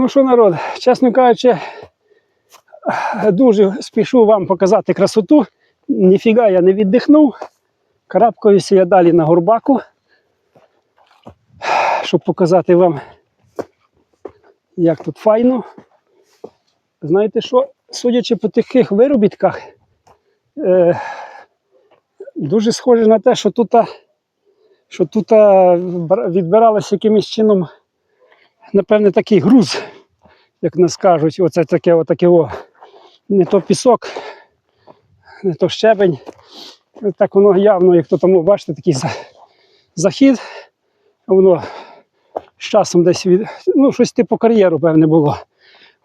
Ну що, народ, чесно кажучи, дуже спішу вам показати красоту. Ніфіга я не віддихнув. Карабкаюся я далі на горбаку, щоб показати вам, як тут файно. Знаєте що, судячи по таких виробітках, е, дуже схоже на те, що тут, що тут відбиралося якимось чином, напевне, такий груз, як нас кажуть, оце таке, отаке о. Не то пісок, не то щебень. Так воно явно, як то тому, бачите, такий за- захід, воно з часом десь від. Ну, щось типу кар'єру, певне, було.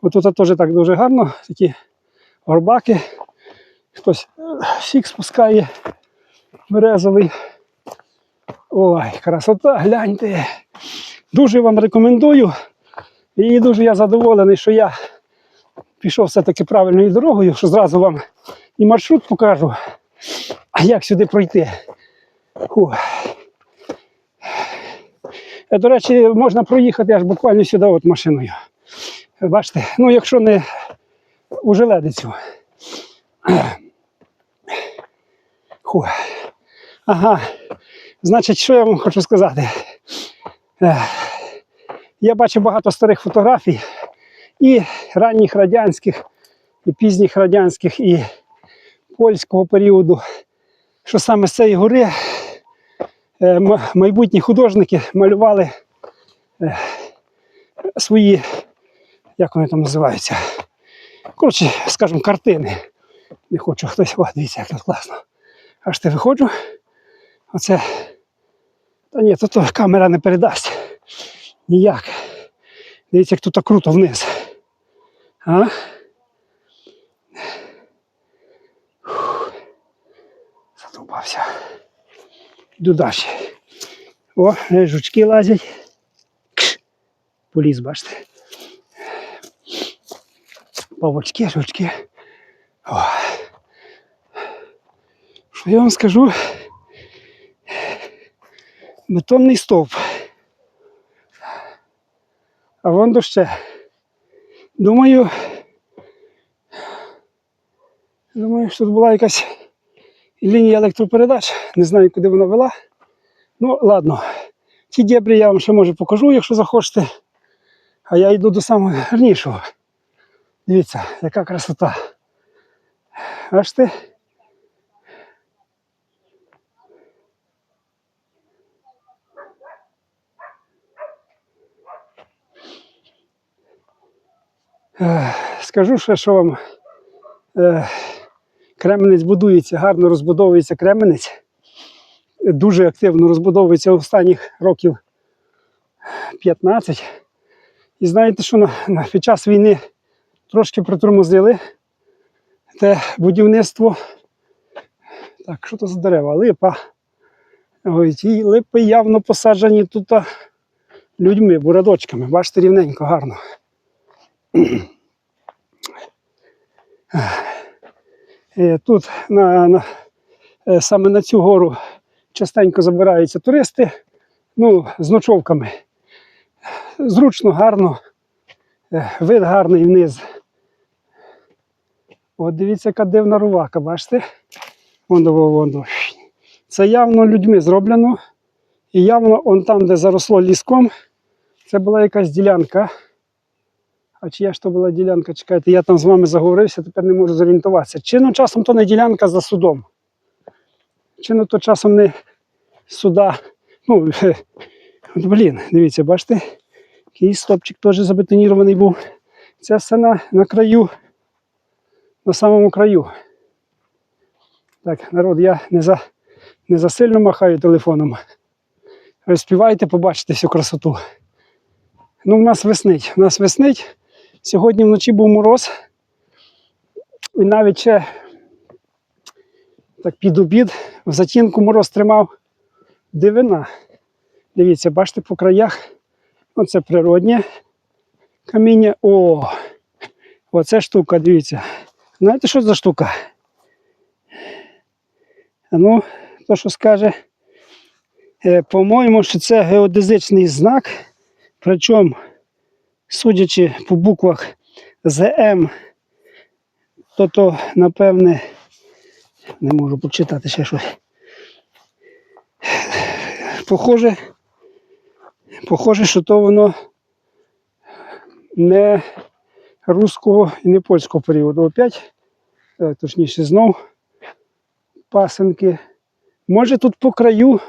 От тут теж так дуже гарно, такі горбаки. Хтось е, сік спускає березовий. Ой, красота, гляньте. Дуже вам рекомендую. І дуже я задоволений, що я пішов все-таки правильною дорогою, що зразу вам і маршрут покажу, а як сюди пройти. Фу. Е, До речі, можна проїхати аж буквально сюди от машиною. Е, Бачите, ну якщо не у желедицю. Фу. Ага. Значить, що я вам хочу сказати? Я бачив багато старих фотографій і ранніх радянських, і пізніх радянських, і польського періоду, що саме з цієї гори е, майбутні художники малювали е, свої, як вони там називаються, коротше, скажімо, картини. Не хочу хтось, о, дивіться, як тут класно. Аж ти виходжу. Оце. Та ні, то камера не передасть. Ніяк. Дивіться, як тут круто вниз. А? Фух. Йду далі. О, е, жучки лазять. Кш. Поліз, бачите. Павочки, жучки. О. Що я вам скажу? Бетонний стовп. А вон доще. Думаю, думаю, що тут була якась лінія електропередач. Не знаю, куди вона вела. Ну, ладно. Ті дебрі я вам ще може покажу, якщо захочете. А я йду до самого гарнішого. Дивіться, яка красота. Бачите? Е, Скажу ще, що вам Кременець будується, гарно розбудовується Кременець. Дуже активно розбудовується останніх років 15. І знаєте, що на, на, під час війни трошки притормозили те будівництво. Так, що то за дерева? Липа. Ой, ті липи явно посаджені тут людьми, бурадочками. Бачите, рівненько, гарно. Е, Тут на, на, е, саме на цю гору частенько забираються туристи ну, з ночовками. Зручно, гарно, е, вид гарний вниз. От дивіться, яка дивна рувака, бачите? Воно, воно. Це явно людьми зроблено. І явно он там, де заросло ліском, це була якась ділянка. А чия ж то була ділянка? Чекайте, я там з вами заговорився, тепер не можу зорієнтуватися. Чи ну часом то не ділянка за судом? Чи ну то часом не суда? Ну, блін, дивіться, бачите? Який стопчик теж забетонірований був. Це все на, на краю, на самому краю. Так, народ, я не за, не за сильно махаю телефоном. Ви співайте, побачите всю красоту. Ну, в нас веснить. У нас веснить. Сьогодні вночі був мороз. І навіть ще так під обід в затінку мороз тримав. Дивина. Дивіться, бачите по краях. Оце природнє каміння. О! Оце штука, дивіться. Знаєте, що за штука? Ну, то що скаже. Е, по-моєму, що це геодезичний знак. Причому судячи по буквах ЗМ, то то, напевне, не можу прочитати ще щось. Похоже, похоже, що то воно не руського і не польського періоду. Опять, е, точніше, знов пасенки. Може тут по краю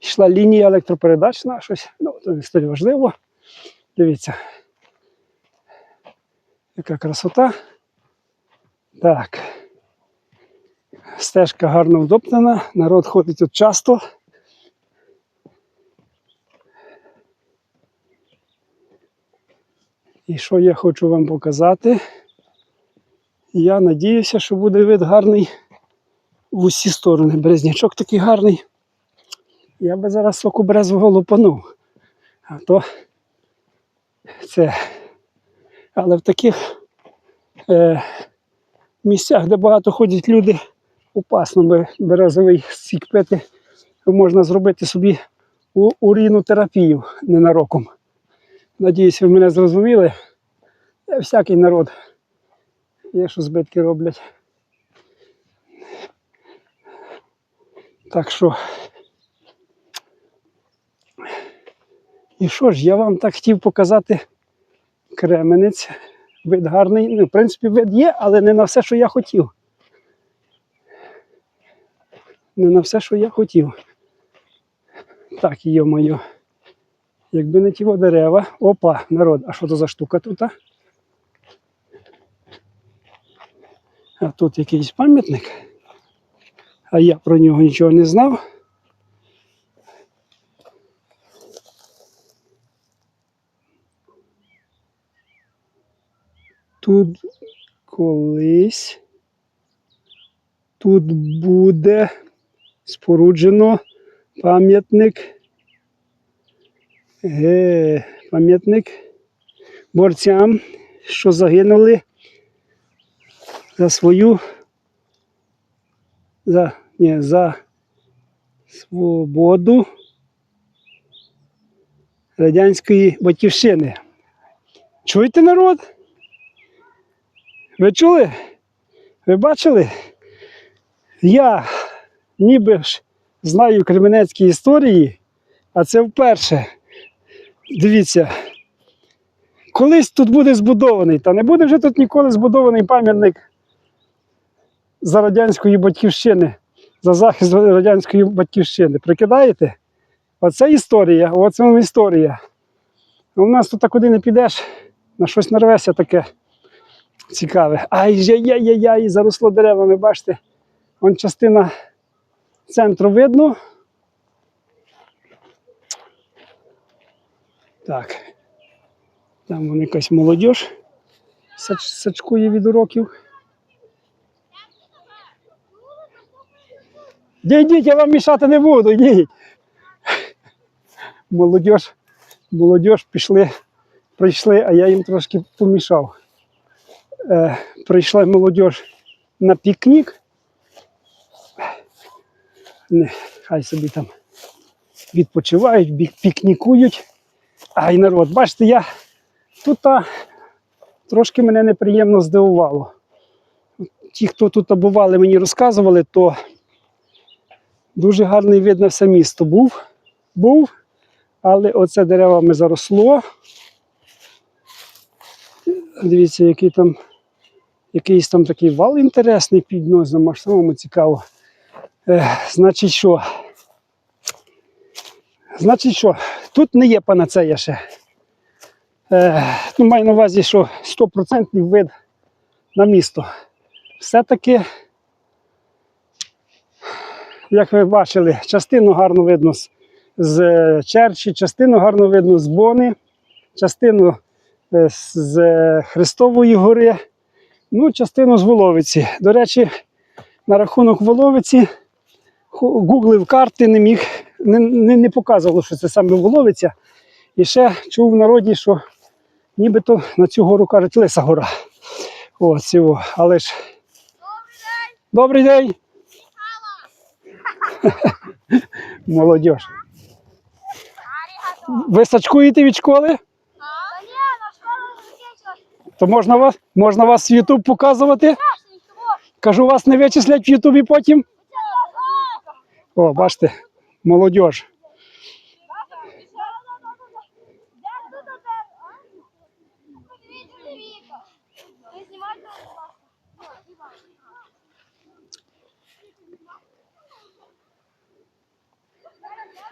йшла лінія електропередач на щось. Ну, це не важливо. Дивіться. Яка красота. Так. Стежка гарно вдоптана, народ ходить тут часто. І що я хочу вам показати? Я надіюся, що буде вид гарний в усі сторони. Березнячок такий гарний. Я би зараз соку березового лупанув. А то це. Але в таких е, місцях, де багато ходять люди, опасно березовий сік пити. Можна зробити собі урінотерапію ненароком. Надіюсь, ви мене зрозуміли. Е, Всякий народ є, що збитки роблять. Так що. І що ж, я вам так хотів показати кременець. Вид гарний. Ну, в принципі, вид є, але не на все, що я хотів. Не на все, що я хотів. Так, йо-моє. Якби не ті дерева. Опа, народ, а що то за штука тут? А тут якийсь пам'ятник. А я про нього нічого не знав. Тут колись тут буде споруджено пам'ятник. Е, пам'ятник борцям, що загинули за свою за, ні, за свободу радянської батьківщини. Чуєте народ? Ви чули? Ви бачили? Я ніби ж знаю кременецькі історії, а це вперше. Дивіться, колись тут буде збудований, та не буде вже тут ніколи збудований пам'ятник за радянської батьківщини, за захист радянської батьківщини. Прикидаєте? Оце історія, оце вам історія. У нас тут куди не підеш, на щось нарвешся таке цікаве. Ай, яй-яй-яй, заросло деревами, бачите. Вон частина центру видно. Так. Там вон якась молодь сач, сачкує від уроків. Йдіть, я вам мішати не буду, йдіть. Молодь, молодь пішли, прийшли, а я їм трошки помішав. Е, прийшла молодь на пікнік. Хай собі там відпочивають, пікнікують. Ай, народ, бачите, я тут трошки мене неприємно здивувало. Ті, хто тут бували, мені розказували, то дуже гарний вид на все місто був. був але оце деревами заросло. Дивіться, який там якийсь там такий вал інтересний під носом, аж самому цікаво. Е, значить, що? Значить, що? Тут не є панацея ще. Е, ну, маю на увазі, що 100% вид на місто. Все-таки, як ви бачили, частину гарно видно з, з е, Черчі, частину гарно видно з Бони, частину е, з е, Христової гори, ну, частину з Воловиці. До речі, на рахунок Воловиці гуглив карти, не міг, не, не, не показувало, що це саме Воловиця. І ще чув в народі, що нібито на цю гору кажуть Лиса гора. О, цього. Але ж. Добрий день! Молодіж. Ви сачкуєте від школи? Та ні, на школу То можна вас, можна вас в Ютуб показувати? Кажу, вас не вичислять в Ютубі потім. О, бачите, молодь.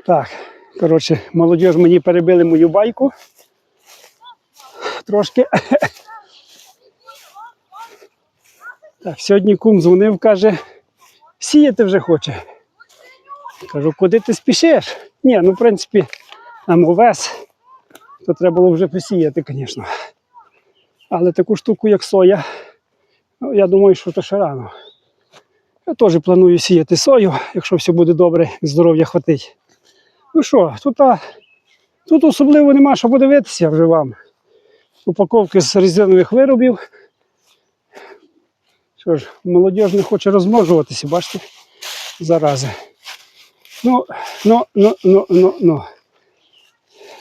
Так, коротше, молодь мені перебили мою байку. Трошки. Так, сьогодні кум дзвонив, каже, сіяти вже хоче. Кажу, куди ти спішиш? Ні, ну в принципі, нам овес, то треба було вже посіяти, звісно. Але таку штуку, як соя, ну, я думаю, що то ще рано. Я теж планую сіяти сою, якщо все буде добре, здоров'я хватить. Ну що, тут, а, тут особливо нема що подивитися вже вам. Упаковки з резинових виробів. Що ж, молодь не хоче розмножуватися, бачите? Зарази. Ну, ну, ну, ну, ну, ну.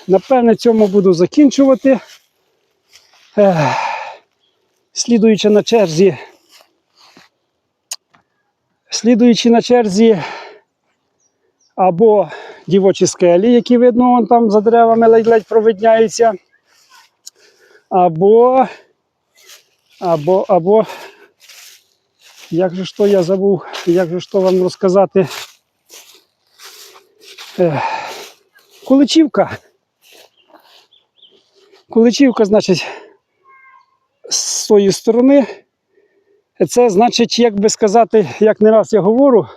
Напевне, цьому буду закінчувати. Ех. Слідуючи на черзі. Слідуючи на черзі або дівочі скелі, які видно вон там за деревами ледь-ледь провидняються. Або, або, або, як же то я забув, як же то вам розказати? Куличівка. Куличівка, значить, з тої сторони. Це значить, як би сказати, як не раз я говорю,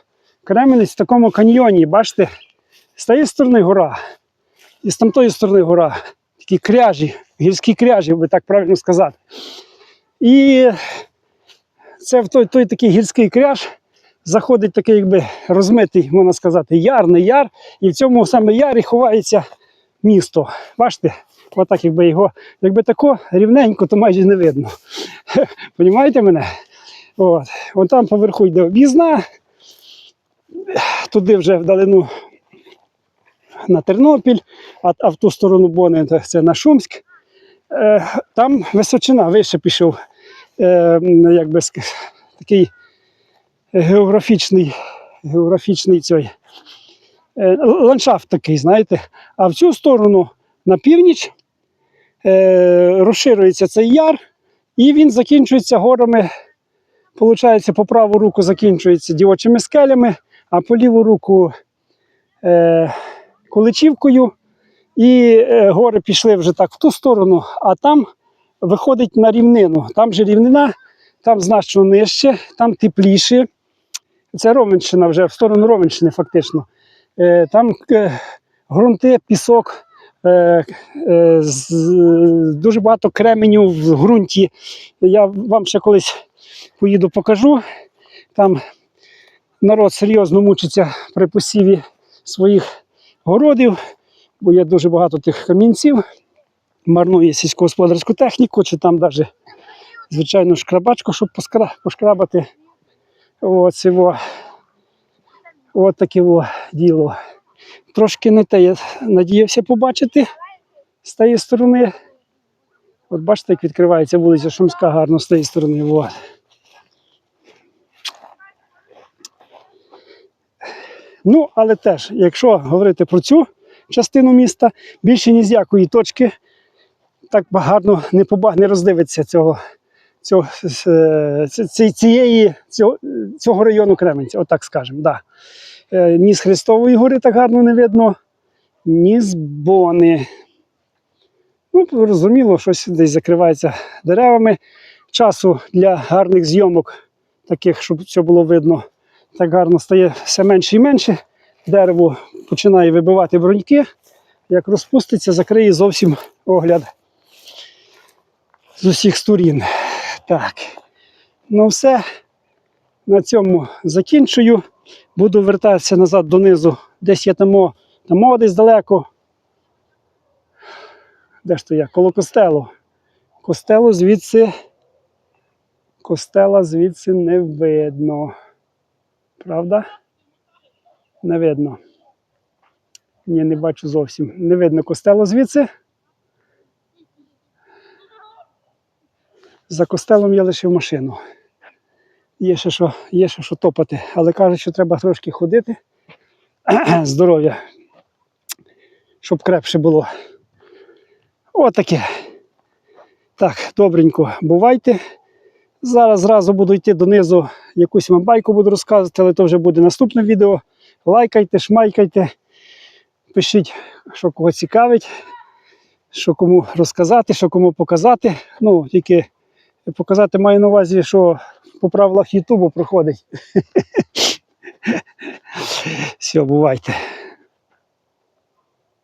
Кременець в такому каньйоні, бачите, з тієї сторони гора, і з тамтої сторони гора. Такі кряжі, гірські кряжі, би так правильно сказати. І це в той, той такий гірський кряж заходить такий, якби розмитий, можна сказати, яр, не яр, і в цьому саме ярі ховається місто. Бачите? Отак, якби його, якби тако рівненько, то майже не видно. Понімаєте мене? От. Вон там поверху йде об'їзна, туди вже вдалину на Тернопіль, а, в ту сторону Бони це на Шумськ. Е, там височина вище пішов. Е, якби такий географічний, географічний цей, е, ландшафт такий, знаєте. А в цю сторону на північ е, розширюється цей яр, і він закінчується горами. Получається, по праву руку закінчується дівочими скелями, а по ліву руку е, Куличівкою. І е, гори пішли вже так в ту сторону, а там виходить на рівнину. Там же рівнина, там значно нижче, там тепліше. Це Ровенщина вже в сторону Ровенщини, фактично. Е, там е, ґрунти, пісок, е, е, дуже багато кременю в ґрунті. Я вам ще колись поїду покажу. Там народ серйозно мучиться при посіві своїх городів, бо є дуже багато тих камінців, марнує сільськогосподарську техніку, чи там навіть, звичайно, шкрабачку, щоб пошкрабати. Цього. От таке діло. Трошки не те я надіявся побачити з тієї сторони. От бачите, як відкривається вулиця Шумська гарно з тієї сторони. От. Ну, але теж, якщо говорити про цю частину міста, більше ні з якої точки так гарно не, поба... не роздивиться цього, цього, е, ці- цієї, цього, цього району Кременця, отак скажемо. Да. Е, Ні з Христової гори так гарно не видно, ні з Бони. Ну, розуміло, щось десь закривається деревами. Часу для гарних зйомок, таких, щоб все було видно, так гарно стає все менше і менше. Дерево починає вибивати броньки. Як розпуститься, закриє зовсім огляд з усіх сторін. Так. Ну все. На цьому закінчую. Буду вертатися назад донизу. Десь я там, там десь далеко. Де ж то я? Коло костелу. Костелу звідси. Костела звідси не видно. Правда? Не видно. Ні, не бачу зовсім. Не видно костелу звідси. За костелом я лишив машину. Є ще що, є ще що топати, але кажуть, що треба трошки ходити. Здоров'я, щоб крепше було. Отаке. Так, добренько, бувайте. Зараз зразу буду йти донизу, якусь вам байку буду розказувати, але то вже буде наступне відео. Лайкайте, шмайкайте, пишіть, що кого цікавить, що кому розказати, що кому показати. Ну, тільки показати маю на увазі, що по правилах Ютубу проходить. Все, бувайте.